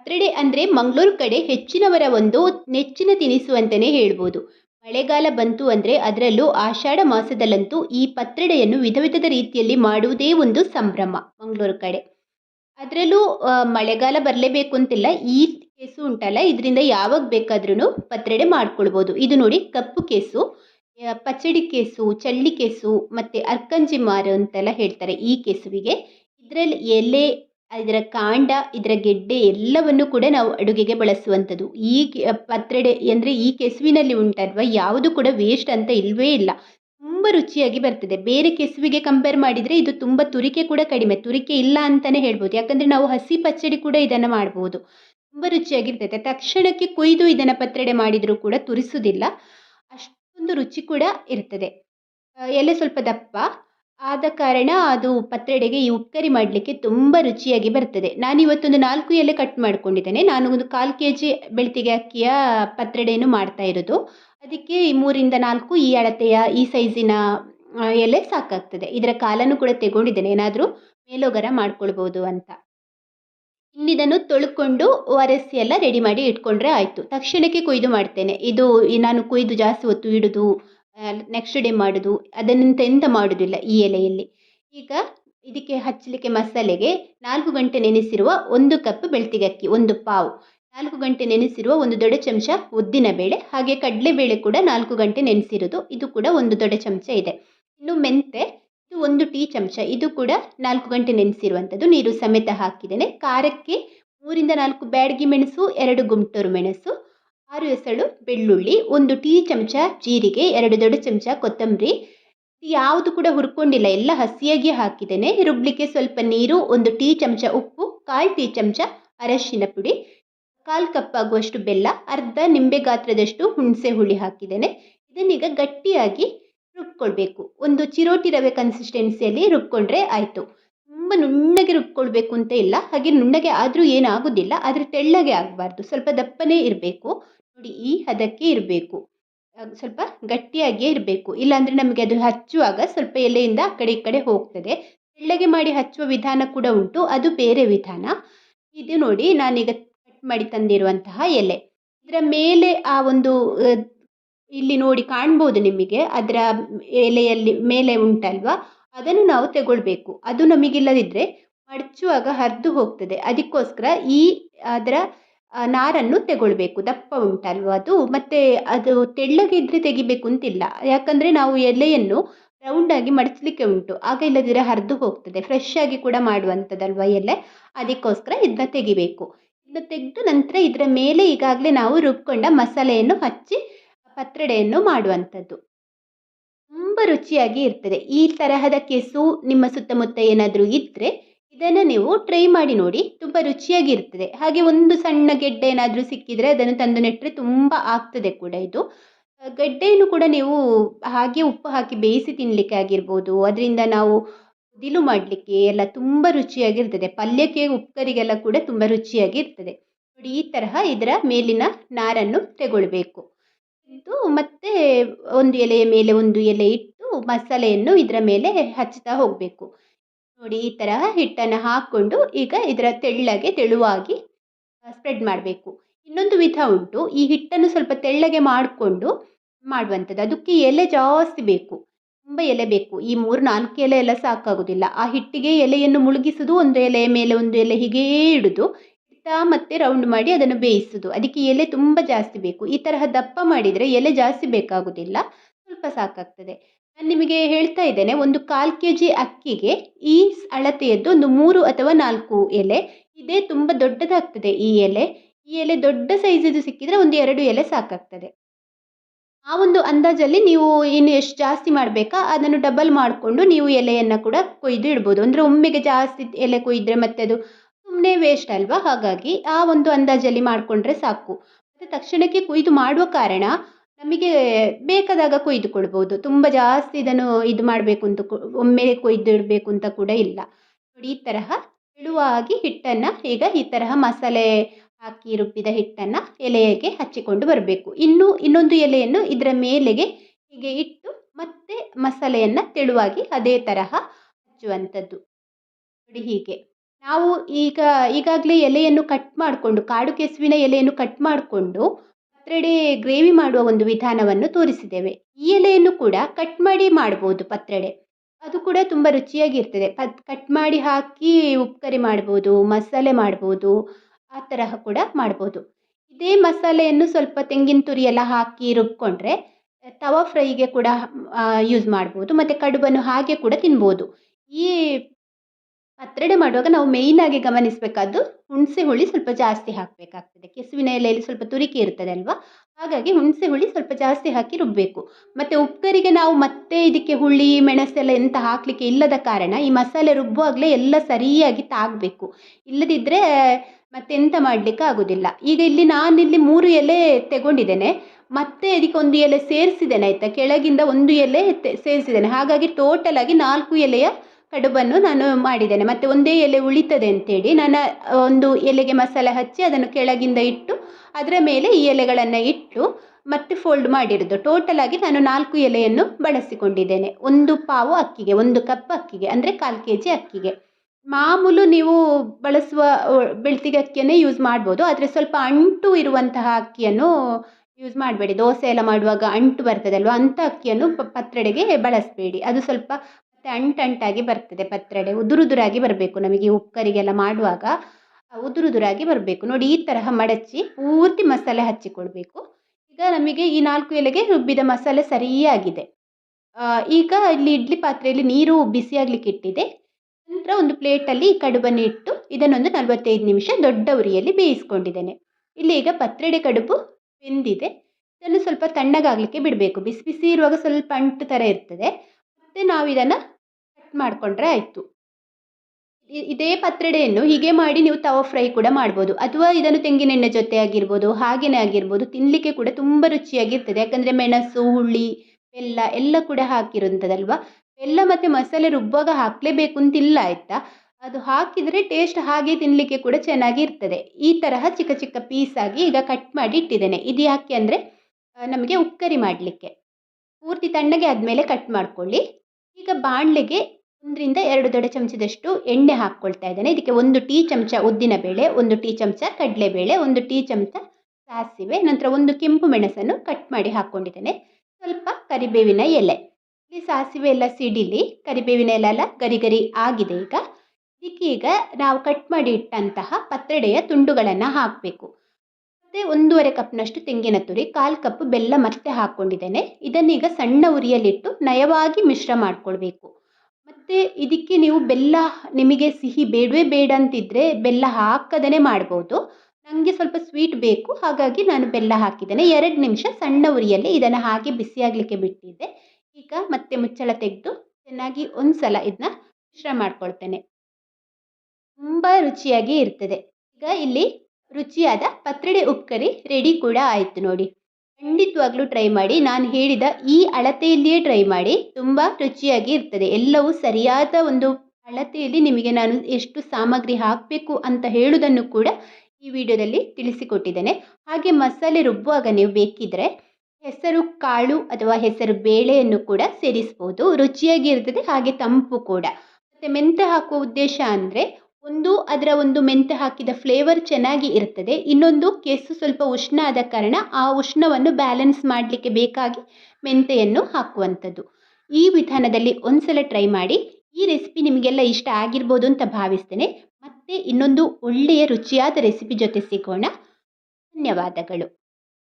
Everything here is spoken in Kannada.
ಪತ್ರೊಡೆ ಅಂದರೆ ಮಂಗಳೂರು ಕಡೆ ಹೆಚ್ಚಿನವರ ಒಂದು ನೆಚ್ಚಿನ ತಿನಿಸು ಅಂತಲೇ ಹೇಳ್ಬೋದು. ಮಳೆಗಾಲ ಬಂತು ಅಂದರೆ ಅದರಲ್ಲೂ ಆಷಾಢ ಮಾಸದಲ್ಲಂತೂ ಈ ಪತ್ರೊಡೆಯನ್ನು ವಿಧ ವಿಧದ ರೀತಿಯಲ್ಲಿ ಮಾಡುವುದೇ ಒಂದು ಸಂಭ್ರಮ ಮಂಗಳೂರು ಕಡೆ. ಅದರಲ್ಲೂ ಮಳೆಗಾಲ ಬರಲೇಬೇಕು ಅಂತಿಲ್ಲ, ಈ ಕೇಸು ಉಂಟಲ್ಲ, ಇದರಿಂದ ಯಾವಾಗ ಬೇಕಾದ್ರೂ ಪತ್ರೊಡೆ ಮಾಡ್ಕೊಳ್ಬೋದು. ಇದು ನೋಡಿ ಕಪ್ಪು ಕೇಸು ಪಚಡಿ ಕೇಸು, ಚಳ್ಳಿ ಕೇಸು, ಮತ್ತು ಅರ್ಕಂಜಿ ಮಾರು ಅಂತೆಲ್ಲ ಹೇಳ್ತಾರೆ ಈ ಕೇಸುವಿಗೆ. ಇದರಲ್ಲಿ ಎಲೆ ಇದರ ಕಾಂಡ, ಇದರ ಗೆಡ್ಡೆ ಎಲ್ಲವನ್ನು ಕೂಡ ನಾವು ಅಡುಗೆಗೆ ಬಳಸುವಂಥದ್ದು. ಈ ಪತ್ರೆಡೆ ಅಂದರೆ ಈ ಕೆಸುವಿನಲ್ಲಿ ಉಂಟಲ್ವ? ಯಾವುದು ಕೂಡ ವೇಸ್ಟ್ ಅಂತ ಇಲ್ಲವೇ ಇಲ್ಲ. ತುಂಬ ರುಚಿಯಾಗಿ ಬರ್ತದೆ. ಬೇರೆ ಕೆಸುವಿಗೆ ಕಂಪೇರ್ ಮಾಡಿದರೆ ಇದು ತುಂಬ ತುರಿಕೆ ಕೂಡ ಕಡಿಮೆ. ತುರಿಕೆ ಇಲ್ಲ ಅಂತಲೇ ಹೇಳ್ಬೋದು. ಯಾಕಂದರೆ ನಾವು ಹಸಿ ಪಚ್ಚಡಿ ಕೂಡ ಇದನ್ನು ಮಾಡ್ಬೋದು. ತುಂಬ ರುಚಿಯಾಗಿರ್ತದೆ. ತಕ್ಷಣಕ್ಕೆ ಕೊಯ್ದು ಇದನ್ನು ಪತ್ರೆಡೆ ಮಾಡಿದರೂ ಕೂಡ ತುರಿಸುವುದಿಲ್ಲ. ಅಷ್ಟೊಂದು ರುಚಿ ಕೂಡ ಇರ್ತದೆ. ಎಲೆ ಸ್ವಲ್ಪ ದಪ್ಪ. ಆದ ಕಾರಣ ಅದು ಪತ್ರೊಡೆಗೆ ಈ ಉಪ್ಕರಿ ಮಾಡಲಿಕ್ಕೆ ತುಂಬ ರುಚಿಯಾಗಿ ಬರ್ತದೆ. ನಾನು ಇವತ್ತೊಂದು ನಾಲ್ಕು ಎಲೆ ಕಟ್ ಮಾಡ್ಕೊಂಡಿದ್ದೇನೆ. ನಾನು ಒಂದು ಕಾಲು ಕೆ ಜಿ ಬೆಳ್ತಿಗೆ ಅಕ್ಕಿಯ ಪತ್ರೊಡೆಯನ್ನು ಮಾಡ್ತಾ ಇರೋದು. ಅದಕ್ಕೆ ಈ ಮೂರಿಂದ ನಾಲ್ಕು ಈ ಅಳತೆಯ, ಈ ಸೈಜಿನ ಎಲೆ ಸಾಕಾಗ್ತದೆ. ಇದರ ಕಾಲನ್ನು ಕೂಡ ತೆಗೊಂಡಿದ್ದೇನೆ. ಏನಾದರೂ ಮೇಲೋಗರ ಮಾಡ್ಕೊಳ್ಬೋದು ಅಂತ. ಇನ್ನಿದನ್ನು ತೊಳ್ಕೊಂಡು ಒರೆಸಿ ಎಲ್ಲ ರೆಡಿ ಮಾಡಿ ಇಟ್ಕೊಂಡ್ರೆ ಆಯಿತು. ತಕ್ಷಣಕ್ಕೆ ಕೊಯ್ದು ಮಾಡ್ತೇನೆ. ಇದು ನಾನು ಕೊಯ್ದು ಜಾಸ್ತಿ ಹೊತ್ತು ಇಡೋದು ನೆಕ್ಸ್ಟ್ ಡೇ ಮಾಡೋದು, ಅದನ್ನಿಂತ ಎಂತ ಮಾಡೋದಿಲ್ಲ ಈ ಎಲೆಯಲ್ಲಿ. ಈಗ ಇದಕ್ಕೆ ಹಚ್ಚಲಿಕ್ಕೆ ಮಸಾಲೆಗೆ ನಾಲ್ಕು ಗಂಟೆ ನೆನೆಸಿರುವ ಒಂದು ಕಪ್ ಬೆಳ್ತಿಗಕ್ಕಿ, ಒಂದು ಪಾವು. ನಾಲ್ಕು ಗಂಟೆ ನೆನೆಸಿರುವ ಒಂದು ದೊಡ್ಡ ಚಮಚ ಉದ್ದಿನ ಬೇಳೆ, ಹಾಗೆ ಕಡಲೆಬೇಳೆ ಕೂಡ ನಾಲ್ಕು ಗಂಟೆ ನೆನೆಸಿರೋದು. ಇದು ಕೂಡ ಒಂದು ದೊಡ್ಡ ಚಮಚ ಇದೆ. ಇನ್ನು ಮೆಂತೆ ಇದು ಒಂದು ಟೀ ಚಮಚ. ಇದು ಕೂಡ ನಾಲ್ಕು ಗಂಟೆ ನೆನೆಸಿರುವಂಥದ್ದು ನೀರು ಸಮೇತ ಹಾಕಿದ್ದೇನೆ. ಖಾರಕ್ಕೆ ಮೂರಿಂದ ನಾಲ್ಕು ಬ್ಯಾಡಗಿ ಮೆಣಸು, ಎರಡು ಗುಂಟೂರು ಮೆಣಸು ಆರು ಎಸಳು ಬೆಳ್ಳುಳ್ಳಿ, ಒಂದು ಟೀ ಚಮಚ ಜೀರಿಗೆ, ಎರಡು ದೊಡ್ಡ ಚಮಚ ಕೊತ್ತಂಬರಿ. ಯಾವುದು ಕೂಡ ಹುರ್ಕೊಂಡಿಲ್ಲ, ಎಲ್ಲ ಹಸಿಯಾಗಿ ಹಾಕಿದ್ದೇನೆ. ರುಬ್ಲಿಕ್ಕೆ ಸ್ವಲ್ಪ ನೀರು, ಒಂದು ಟೀ ಚಮಚ ಉಪ್ಪು, ಕಾಲು ಟೀ ಚಮಚ ಅರಶಿನ ಪುಡಿ, ಕಾಲು ಕಪ್ ಆಗುವಷ್ಟು ಬೆಲ್ಲ, ಅರ್ಧ ನಿಂಬೆ ಗಾತ್ರದಷ್ಟು ಹುಣಸೆ ಹುಳಿ ಹಾಕಿದ್ದೇನೆ. ಇದನ್ನೀಗ ಗಟ್ಟಿಯಾಗಿ ರುಬ್ಕೊಳ್ಬೇಕು. ಒಂದು ಚಿರೋಟಿ ರವೆ ಕನ್ಸಿಸ್ಟೆನ್ಸಿಯಲ್ಲಿ ರುಬ್ಕೊಂಡ್ರೆ ಆಯಿತು. ತುಂಬ ನುಣ್ಣಗೆ ರುಬ್ಕೊಳ್ಬೇಕು ಅಂತ ಇಲ್ಲ. ಹಾಗೆ ನುಣ್ಣಗೆ ಆದರೂ ಏನಾಗೋದಿಲ್ಲ, ಆದರೆ ತೆಳ್ಳಗೆ ಆಗಬಾರ್ದು. ಸ್ವಲ್ಪ ದಪ್ಪನೇ ಇರಬೇಕು. ನೋಡಿ ಈ ಹದಕ್ಕೆ ಇರಬೇಕು. ಸ್ವಲ್ಪ ಗಟ್ಟಿಯಾಗಿಯೇ ಇರಬೇಕು. ಇಲ್ಲಾಂದರೆ ನಮಗೆ ಅದು ಹಚ್ಚುವಾಗ ಸ್ವಲ್ಪ ಎಲೆಯಿಂದ ಆ ಕಡೆ ಈ ಕಡೆ ಹೋಗ್ತದೆ. ತೆಳ್ಳಗೆ ಮಾಡಿ ಹಚ್ಚುವ ವಿಧಾನ ಕೂಡ ಉಂಟು. ಅದು ಬೇರೆ ವಿಧಾನ. ಇದು ನೋಡಿ ನಾನೀಗ ಕಟ್ ಮಾಡಿ ತಂದಿರುವಂತಹ ಎಲೆ. ಇದರ ಮೇಲೆ ಆ ಒಂದು ಇಲ್ಲಿ ನೋಡಿ ಕಾಣ್ಬೋದು ನಿಮಗೆ. ಅದರ ಎಲೆಯಲ್ಲಿ ಮೇಲೆ ಉಂಟಲ್ವಾ? ಅದನ್ನು ನಾವು ತಗೊಳ್ಬೇಕು. ಅದು ನಮಗಿಲ್ಲದಿದ್ದರೆ ಮಡಚುವಾಗ ಹರಿದು ಹೋಗ್ತದೆ. ಅದಕ್ಕೋಸ್ಕರ ಈ ಅದರ ನಾರನ್ನು ತಗೊಳ್ಬೇಕು. ದಪ್ಪ ಉಂಟಲ್ವ ಅದು? ಮತ್ತು ಅದು ತೆಳ್ಳಗೆ ಇದ್ದರೆ ತೆಗಿಬೇಕು ಅಂತಿಲ್ಲ. ಯಾಕಂದರೆ ನಾವು ಎಲೆಯನ್ನು ರೌಂಡಾಗಿ ಮಡಚಲಿಕ್ಕೆ ಉಂಟು. ಆಗ ಇಲ್ಲದಿದ್ದರೆ ಹರಿದು ಹೋಗ್ತದೆ. ಫ್ರೆಶ್ ಆಗಿ ಕೂಡ ಮಾಡುವಂಥದ್ದಲ್ವ ಎಲೆ? ಅದಕ್ಕೋಸ್ಕರ ಇದನ್ನ ತೆಗಿಬೇಕು. ಇದನ್ನ ತೆಗೆದು ನಂತರ ಇದರ ಮೇಲೆ ಈಗಾಗಲೇ ನಾವು ರುಬ್ಕೊಂಡ ಮಸಾಲೆಯನ್ನು ಹಚ್ಚಿ, ಪತ್ರಡೆಯನ್ನು ಮಾಡುವಂಥದ್ದು. ತುಂಬ ರುಚಿಯಾಗಿ ಇರ್ತದೆ. ಈ ತರಹದ ಕೆಸು ನಿಮ್ಮ ಸುತ್ತಮುತ್ತ ಏನಾದರೂ ಇದ್ದರೆ ಇದನ್ನು ನೀವು ಟ್ರೈ ಮಾಡಿ ನೋಡಿ ತುಂಬ ರುಚಿಯಾಗಿರ್ತದೆ. ಹಾಗೆ ಒಂದು ಸಣ್ಣ ಗೆಡ್ಡೆ ಏನಾದರೂ ಸಿಕ್ಕಿದರೆ ಅದನ್ನು ತಂದು ನೆಟ್ಟರೆ ತುಂಬ ಆಗ್ತದೆ ಕೂಡ ಇದು. ಗೆಡ್ಡೆಯನ್ನು ಕೂಡ ನೀವು ಹಾಗೆ ಉಪ್ಪು ಹಾಕಿ ಬೇಯಿಸಿ ತಿನ್ನಲಿಕ್ಕೆ ಆಗಿರ್ಬೋದು. ಅದರಿಂದ ನಾವು ದಿಲು ಮಾಡಲಿಕ್ಕೆ ಎಲ್ಲ ತುಂಬ ರುಚಿಯಾಗಿರ್ತದೆ. ಪಲ್ಯಕ್ಕೆ ಉಪ್ಪರಿಗೆಲ್ಲ ಕೂಡ ತುಂಬ ರುಚಿಯಾಗಿರ್ತದೆ. ನೋಡಿ, ಈ ತರಹ ಇದರ ಮೇಲಿನ ನಾರನ್ನು ತೆಗೊಳ್ಬೇಕು. ಇದು ಮತ್ತೆ ಒಂದು ಎಲೆಯ ಮೇಲೆ ಒಂದು ಎಲೆ ಇಟ್ಟು ಮಸಾಲೆಯನ್ನು ಇದರ ಮೇಲೆ ಹಚ್ತಾ ಹೋಗಬೇಕು. ನೋಡಿ ಈ ತರಹ ಹಿಟ್ಟನ್ನು ಹಾಕ್ಕೊಂಡು ಈಗ ಇದರ ತೆಳ್ಳಗೆ ತೆಳುವಾಗಿ ಸ್ಪ್ರೆಡ್ ಮಾಡಬೇಕು. ಇನ್ನೊಂದು ವಿಧ ಉಂಟು. ಈ ಹಿಟ್ಟನ್ನು ಸ್ವಲ್ಪ ತೆಳ್ಳಗೆ ಮಾಡಿಕೊಂಡು ಮಾಡುವಂಥದ್ದು. ಅದಕ್ಕೆ ಎಲೆ ಜಾಸ್ತಿ ಬೇಕು. ತುಂಬ ಎಲೆ ಬೇಕು. ಈ ಮೂರು ನಾಲ್ಕು ಎಲೆ ಎಲ್ಲ ಸಾಕಾಗೋದಿಲ್ಲ. ಆ ಹಿಟ್ಟಿಗೆ ಎಲೆಯನ್ನು ಮುಳುಗಿಸೋದು, ಒಂದು ಎಲೆಯ ಮೇಲೆ ಒಂದು ಎಲೆ ಹೀಗೇ ಇಡೋದು. ಇಡ್ತಾ ಮತ್ತೆ ರೌಂಡ್ ಮಾಡಿ ಅದನ್ನು ಬೇಯಿಸೋದು. ಅದಕ್ಕೆ ಎಲೆ ತುಂಬ ಜಾಸ್ತಿ ಬೇಕು. ಈ ತರಹ ದಪ್ಪ ಮಾಡಿದರೆ ಎಲೆ ಜಾಸ್ತಿ ಬೇಕಾಗೋದಿಲ್ಲ. ಸ್ವಲ್ಪ ಸಾಕಾಗ್ತದೆ. ನಾನು ನಿಮಗೆ ಹೇಳ್ತಾ ಇದ್ದೇನೆ, ಒಂದು ಕಾಲು ಕೆ ಜಿ ಅಕ್ಕಿಗೆ ಈ ಅಳತೆಯದ್ದು ಒಂದು ಮೂರು ಅಥವಾ ನಾಲ್ಕು ಎಲೆ. ಇದೇ ತುಂಬ ದೊಡ್ಡದಾಗ್ತದೆ ಈ ಎಲೆ. ಈ ಎಲೆ ದೊಡ್ಡ ಸೈಜಿದು ಸಿಕ್ಕಿದರೆ ಒಂದು ಎರಡು ಎಲೆ ಸಾಕಾಗ್ತದೆ. ಆ ಒಂದು ಅಂದಾಜಲ್ಲಿ ನೀವು ಇನ್ನು ಎಷ್ಟು ಜಾಸ್ತಿ ಮಾಡಬೇಕಾ, ಅದನ್ನು ಡಬಲ್ ಮಾಡಿಕೊಂಡು ನೀವು ಎಲೆಯನ್ನು ಕೂಡ ಕೊಯ್ದು ಇಡ್ಬೋದು. ಅಂದರೆ ಒಮ್ಮೆಗೆ ಜಾಸ್ತಿ ಎಲೆ ಕೊಯ್ದರೆ ಮತ್ತೆ ಅದು ಸುಮ್ಮನೆ ವೇಸ್ಟ್ ಅಲ್ವಾ? ಹಾಗಾಗಿ ಆ ಒಂದು ಅಂದಾಜಲ್ಲಿ ಮಾಡಿಕೊಂಡ್ರೆ ಸಾಕು. ಮತ್ತು ತಕ್ಷಣಕ್ಕೆ ಕೊಯ್ದು ಮಾಡುವ ಕಾರಣ ನಮಗೆ ಬೇಕಾದಾಗ ಕೊಯ್ದುಕೊಳ್ಬೋದು ತುಂಬ ಜಾಸ್ತಿ ಇದನ್ನು ಇದು ಮಾಡಬೇಕು ಅಂತ ಕು, ಒಮ್ಮೆ ಕೊಯ್ದು ಇಡಬೇಕು ಅಂತ ಕೂಡ ಇಲ್ಲ. ನೋಡಿ, ಈ ತರಹ ತೆಳುವಾಗಿ ಹಿಟ್ಟನ್ನು ಈಗ ಈ ತರಹ ಮಸಾಲೆ ಹಾಕಿ ರುಬ್ಬಿದ ಹಿಟ್ಟನ್ನು ಎಲೆಗೆ ಹಚ್ಚಿಕೊಂಡು ಬರಬೇಕು. ಇನ್ನು, ಇನ್ನೊಂದು ಎಲೆಯನ್ನು ಇದರ ಮೇಲೆಗೆ ಹೀಗೆ ಇಟ್ಟು ಮತ್ತೆ ಮಸಾಲೆಯನ್ನು ತೆಳುವಾಗಿ ಅದೇ ತರಹ ಹಚ್ಚುವಂಥದ್ದು. ನೋಡಿ ಹೀಗೆ. ನಾವು ಈಗ, ಈಗಾಗಲೇ ಎಲೆಯನ್ನು ಕಟ್ ಮಾಡಿಕೊಂಡು, ಕಾಡು ಕೆಸುವಿನ ಎಲೆಯನ್ನು ಕಟ್ ಮಾಡಿಕೊಂಡು ಪತ್ರೊಡೆ ಗ್ರೇವಿ ಮಾಡುವ ಒಂದು ವಿಧಾನವನ್ನು ತೋರಿಸಿದ್ದೇವೆ. ಈ ಎಲೆಯನ್ನು ಕೂಡ ಕಟ್ ಮಾಡಿ ಮಾಡ್ಬೋದು ಪತ್ರೆಡೆ. ಅದು ಕೂಡ ತುಂಬ ರುಚಿಯಾಗಿರ್ತದೆ. ಪತ್, ಕಟ್ ಮಾಡಿ ಹಾಕಿ ಉಪ್ಕರಿ ಮಾಡ್ಬೋದು ಮಸಾಲೆ ಮಾಡ್ಬೋದು ಆ ತರಹ ಕೂಡ ಮಾಡ್ಬೋದು ಇದೇ ಮಸಾಲೆಯನ್ನು ಸ್ವಲ್ಪ ತೆಂಗಿನ ತುರಿ ಹಾಕಿ ರುಬ್ಕೊಂಡ್ರೆ ತವಾ ಫ್ರೈಗೆ ಕೂಡ ಯೂಸ್ ಮಾಡ್ಬೋದು ಮತ್ತು ಕಡುಬನ್ನು ಹಾಗೆ ಕೂಡ ತಿನ್ಬೋದು. ಈ ಪತ್ರೊಡೆ ಮಾಡುವಾಗ ನಾವು ಮೇಯ್ನಾಗಿ ಗಮನಿಸಬೇಕಾದ್ದು ಹುಣಸೆ ಹುಳಿ ಸ್ವಲ್ಪ ಜಾಸ್ತಿ ಹಾಕಬೇಕಾಗ್ತದೆ. ಕೆಸುವಿನ ಎಲೆಯಲ್ಲಿ ಸ್ವಲ್ಪ ತುರಿಕೆ ಇರ್ತದೆ ಅಲ್ವಾ? ಹಾಗಾಗಿ ಹುಣಸೆ ಹುಳಿ ಸ್ವಲ್ಪ ಜಾಸ್ತಿ ಹಾಕಿ ರುಬ್ಬಬೇಕು ಮತ್ತು ಉಪ್ಕರಿಗೆ ನಾವು ಮತ್ತೆ ಇದಕ್ಕೆ ಹುಳಿ ಮೆಣಸೆಲ್ಲ ಎಂತ ಹಾಕಲಿಕ್ಕೆ ಇಲ್ಲದ ಕಾರಣ ಈ ಮಸಾಲೆ ರುಬ್ಬುವಾಗಲೇ ಎಲ್ಲ ಸರಿಯಾಗಿ ತಾಗಬೇಕು. ಇಲ್ಲದಿದ್ದರೆ ಮತ್ತೆಂತ ಮಾಡಲಿಕ್ಕೆ ಆಗೋದಿಲ್ಲ. ಈಗ ಇಲ್ಲಿ ನಾನಿಲ್ಲಿ ಮೂರು ಎಲೆ ತಗೊಂಡಿದ್ದೇನೆ. ಮತ್ತೆ ಇದಕ್ಕೆ ಒಂದು ಎಲೆ ಸೇರಿಸಿದ್ದೇನೆ ಆಯಿತಾ? ಕೆಳಗಿಂದ ಒಂದು ಎಲೆ ಸೇರಿಸಿದ್ದೇನೆ. ಹಾಗಾಗಿ ಟೋಟಲ್ ಆಗಿ ನಾಲ್ಕು ಎಲೆಯ ಕಡುಬನ್ನು ನಾನು ಮಾಡಿದ್ದೇನೆ. ಮತ್ತು ಒಂದೇ ಎಲೆ ಉಳಿತದೆ ಅಂತೇಳಿ ನಾನು ಒಂದು ಎಲೆಗೆ ಮಸಾಲೆ ಹಚ್ಚಿ ಅದನ್ನು ಕೆಳಗಿಂದ ಇಟ್ಟು, ಅದರ ಮೇಲೆ ಈ ಎಲೆಗಳನ್ನು ಇಟ್ಟು ಮತ್ತೆ ಫೋಲ್ಡ್ ಮಾಡಿರೋದು. ಆಗಿ ನಾನು ನಾಲ್ಕು ಎಲೆಯನ್ನು ಬಳಸಿಕೊಂಡಿದ್ದೇನೆ. ಒಂದು ಪಾವು ಅಕ್ಕಿಗೆ, ಒಂದು ಕಪ್ ಅಕ್ಕಿಗೆ, ಅಂದರೆ ಕಾಲು ಕೆ ಜಿ ಅಕ್ಕಿಗೆ. ಮಾಮೂಲು ನೀವು ಬಳಸುವ ಬೆಳ್ತಿಗೆ ಅಕ್ಕಿಯನ್ನೇ ಯೂಸ್ ಮಾಡ್ಬೋದು. ಆದರೆ ಸ್ವಲ್ಪ ಅಂಟು ಇರುವಂತಹ ಅಕ್ಕಿಯನ್ನು ಯೂಸ್ ಮಾಡಬೇಡಿ. ದೋಸೆ ಎಲ್ಲ ಮಾಡುವಾಗ ಅಂಟು ಬರ್ತದಲ್ವ? ಅಂಥ ಅಕ್ಕಿಯನ್ನು ಪತ್ರೆಡೆಗೆ ಬಳಸಬೇಡಿ. ಅದು ಸ್ವಲ್ಪ ಮತ್ತು ಅಂಟಂಟಾಗಿ ಬರ್ತದೆ ಪತ್ರೊಡೆ ಉದುರುದುರಾಗಿ ಬರಬೇಕು ನಮಗೆ ಉಪ್ಕರಿಗೆಲ್ಲ ಮಾಡುವಾಗ. ಉದುರುದುರಾಗಿ ಬರಬೇಕು. ನೋಡಿ, ಈ ತರಹ ಮಡಚಿ ಪೂರ್ತಿ ಮಸಾಲೆ ಹಚ್ಚಿಕೊಳ್ಬೇಕು. ಈಗ ನಮಗೆ ಈ ನಾಲ್ಕು ಎಲೆಗೆ ರುಬ್ಬಿದ ಮಸಾಲೆ ಸರಿಯಾಗಿದೆ. ಈಗ ಇಲ್ಲಿ ಇಡ್ಲಿ ಪಾತ್ರೆಯಲ್ಲಿ ನೀರು ಬಿಸಿಯಾಗಲಿಕ್ಕೆ ಇಟ್ಟಿದೆ. ನಂತರ ಒಂದು ಪ್ಲೇಟಲ್ಲಿ ಕಡುಬನ್ನು ಇಟ್ಟು ಇದನ್ನೊಂದು ನಲವತ್ತೈದು ನಿಮಿಷ ದೊಡ್ಡ ಉರಿಯಲ್ಲಿ ಬೇಯಿಸ್ಕೊಂಡಿದ್ದೇನೆ. ಇಲ್ಲಿ ಈಗ ಪತ್ರೆಡೆ ಕಡುಬು ಬೆಂದಿದೆ. ಇದನ್ನು ಸ್ವಲ್ಪ ತಣ್ಣಗಾಗಲಿಕ್ಕೆ ಬಿಡಬೇಕು. ಬಿಸಿ ಬಿಸಿ ಇರುವಾಗ ಸ್ವಲ್ಪ ಅಂಟು ಥರ ಇರ್ತದೆ. ಮತ್ತು ನಾವು ಇದನ್ನು ಕಟ್ ಮಾಡಿಕೊಂಡ್ರೆ ಆಯಿತು. ಇದೇ ಪತ್ರಡೆಯನ್ನು ಹೀಗೆ ಮಾಡಿ ನೀವು ತವ ಫ್ರೈ ಕೂಡ ಮಾಡ್ಬೋದು. ಅಥವಾ ಇದನ್ನು ತೆಂಗಿನೆಣ್ಣೆ ಜೊತೆ ಆಗಿರ್ಬೋದು, ಹಾಗೇನೆ ಆಗಿರ್ಬೋದು ತಿನ್ನಲಿಕ್ಕೆ ಕೂಡ ತುಂಬ ರುಚಿಯಾಗಿರ್ತದೆ. ಯಾಕಂದರೆ ಮೆಣಸು, ಹುಳಿ, ಬೆಲ್ಲ ಎಲ್ಲ ಕೂಡ ಹಾಕಿರೋಂಥದ್ದಲ್ವ ಬೆಲ್ಲ ಮತ್ತು ಮಸಾಲೆ ರುಬ್ಬಾಗ ಹಾಕಲೇಬೇಕು ಅಂತಿಲ್ಲ ಆಯಿತಾ? ಅದು ಹಾಕಿದರೆ ಟೇಸ್ಟ್ ಹಾಗೆ ತಿನ್ನಲಿಕ್ಕೆ ಕೂಡ ಚೆನ್ನಾಗಿ ಇರ್ತದೆ ಈ ತರಹ ಚಿಕ್ಕ ಚಿಕ್ಕ ಪೀಸಾಗಿ ಈಗ ಕಟ್ ಮಾಡಿ ಇಟ್ಟಿದ್ದೇನೆ. ಇದು ಯಾಕೆ ಅಂದರೆ ನಮಗೆ ಉಕ್ಕರಿ ಮಾಡಲಿಕ್ಕೆ. ಪೂರ್ತಿ ತಣ್ಣಗೆ ಆದಮೇಲೆ ಕಟ್ ಮಾಡ್ಕೊಳ್ಳಿ. ಈಗ ಬಾಣಲೆಗೆ ಒಂದರಿಂದ ಎರಡು ದೊಡ್ಡ ಚಮಚದಷ್ಟು ಎಣ್ಣೆ ಹಾಕ್ಕೊಳ್ತಾ ಇದ್ದೇನೆ. ಇದಕ್ಕೆ ಒಂದು ಟೀ ಚಮಚ ಉದ್ದಿನಬೇಳೆ ಒಂದು ಟೀ ಚಮಚ ಕಡಲೆಬೇಳೆ ಒಂದು ಟೀ ಚಮಚ ಸಾಸಿವೆ, ನಂತರ ಒಂದು ಕೆಂಪು ಮೆಣಸನ್ನು ಕಟ್ ಮಾಡಿ ಹಾಕ್ಕೊಂಡಿದ್ದೇನೆ. ಸ್ವಲ್ಪ ಕರಿಬೇವಿನ ಎಲೆ. ಇಲ್ಲಿ ಸಾಸಿವೆ ಎಲ್ಲ ಸಿಡಿಲಿ, ಕರಿಬೇವಿನ ಎಲೆ ಎಲ್ಲ ಗರಿ ಗರಿ ಆಗಿದೆ ಈಗ. ಇದಕ್ಕೀಗ ನಾವು ಕಟ್ ಮಾಡಿ ಇಟ್ಟಂತಹ ಪತ್ರಡೆಯ ತುಂಡುಗಳನ್ನು ಹಾಕಬೇಕು. ಮತ್ತೆ ಒಂದೂವರೆ ಕಪ್ನಷ್ಟು ತೆಂಗಿನ ತುರಿ, ಕಾಲು ಕಪ್ ಬೆಲ್ಲ ಮತ್ತೆ ಹಾಕ್ಕೊಂಡಿದ್ದೇನೆ. ಇದನ್ನೀಗ ಸಣ್ಣ ಉರಿಯಲ್ಲಿಟ್ಟು ನಯವಾಗಿ ಮಿಶ್ರ ಮಾಡಿಕೊಳ್ಬೇಕು. ಮತ್ತು ಇದಕ್ಕೆ ನೀವು ಬೆಲ್ಲ ನಿಮಗೆ ಸಿಹಿ ಬೇಡವೇ ಬೇಡ ಅಂತಿದ್ದರೆ ಬೆಲ್ಲ ಹಾಕದೇ ಮಾಡ್ಬೋದು. ನನಗೆ ಸ್ವಲ್ಪ ಸ್ವೀಟ್ ಬೇಕು, ಹಾಗಾಗಿ ನಾನು ಬೆಲ್ಲ ಹಾಕಿದ್ದೇನೆ. ಎರಡು ನಿಮಿಷ ಸಣ್ಣ ಉರಿಯಲ್ಲಿ ಇದನ್ನು ಹಾಗೆ ಬಿಸಿಯಾಗಲಿಕ್ಕೆ ಬಿಟ್ಟಿದ್ದೆ. ಈಗ ಮತ್ತೆ ಮುಚ್ಚಳ ತೆಗೆದು ಚೆನ್ನಾಗಿ ಒಂದು ಸಲ ಇದನ್ನ ಮಿಶ್ರ ಮಾಡ್ಕೊಳ್ತೇನೆ. ತುಂಬ ರುಚಿಯಾಗಿ ಇರ್ತದೆ. ಈಗ ಇಲ್ಲಿ ರುಚಿಯಾದ ಪತ್ರೊಡೆ ಉಪ್ಪುಕರಿ ರೆಡಿ ಕೂಡ ಆಯಿತು ನೋಡಿ. ಖಂಡಿತವಾಗ್ಲೂ ಟ್ರೈ ಮಾಡಿ. ನಾನು ಹೇಳಿದ ಈ ಅಳತೆಯಲ್ಲಿಯೇ ಟ್ರೈ ಮಾಡಿ. ತುಂಬ ರುಚಿಯಾಗಿ ಇರ್ತದೆ. ಎಲ್ಲವೂ ಸರಿಯಾದ ಒಂದು ಅಳತೆಯಲ್ಲಿ ನಿಮಗೆ ನಾನು ಎಷ್ಟು ಸಾಮಗ್ರಿ ಹಾಕಬೇಕು ಅಂತ ಹೇಳುವುದನ್ನು ಕೂಡ ಈ ವಿಡಿಯೋದಲ್ಲಿ ತಿಳಿಸಿಕೊಟ್ಟಿದ್ದೇನೆ. ಹಾಗೆ ಮಸಾಲೆ ರುಬ್ಬುವಾಗ ನೀವು ಬೇಕಿದ್ದರೆ ಹೆಸರು ಕಾಳು ಅಥವಾ ಹೆಸರು ಬೇಳೆಯನ್ನು ಕೂಡ ಸೇರಿಸ್ಬೋದು. ರುಚಿಯಾಗಿ ಇರ್ತದೆ. ಹಾಗೆ ತಂಪು ಕೂಡ. ಮತ್ತು ಮೆಂತ್ಯ ಹಾಕುವ ಉದ್ದೇಶ ಅಂದರೆ ಒಂದು ಅದರ ಒಂದು ಮೆಂತ್ಯ ಹಾಕಿದ ಫ್ಲೇವರ್ ಚೆನ್ನಾಗಿ ಇರ್ತದೆ. ಇನ್ನೊಂದು ಕೆಸು ಸ್ವಲ್ಪ ಉಷ್ಣ ಆದ ಕಾರಣ ಆ ಉಷ್ಣವನ್ನು ಬ್ಯಾಲೆನ್ಸ್ ಮಾಡಲಿಕ್ಕೆ ಬೇಕಾಗಿ ಮೆಂತೆಯನ್ನು ಹಾಕುವಂಥದ್ದು. ಈ ವಿಧಾನದಲ್ಲಿ ಒಂದ್ಸಲ ಟ್ರೈ ಮಾಡಿ, ಈ ರೆಸಿಪಿ ನಿಮಗೆಲ್ಲ ಇಷ್ಟ ಆಗಿರ್ಬೋದು ಅಂತ ಭಾವಿಸ್ತೇನೆ. ಮತ್ತೆ ಇನ್ನೊಂದು ಒಳ್ಳೆಯ ರುಚಿಯಾದ ರೆಸಿಪಿ ಜೊತೆ ಸಿಗೋಣ. ಧನ್ಯವಾದಗಳು.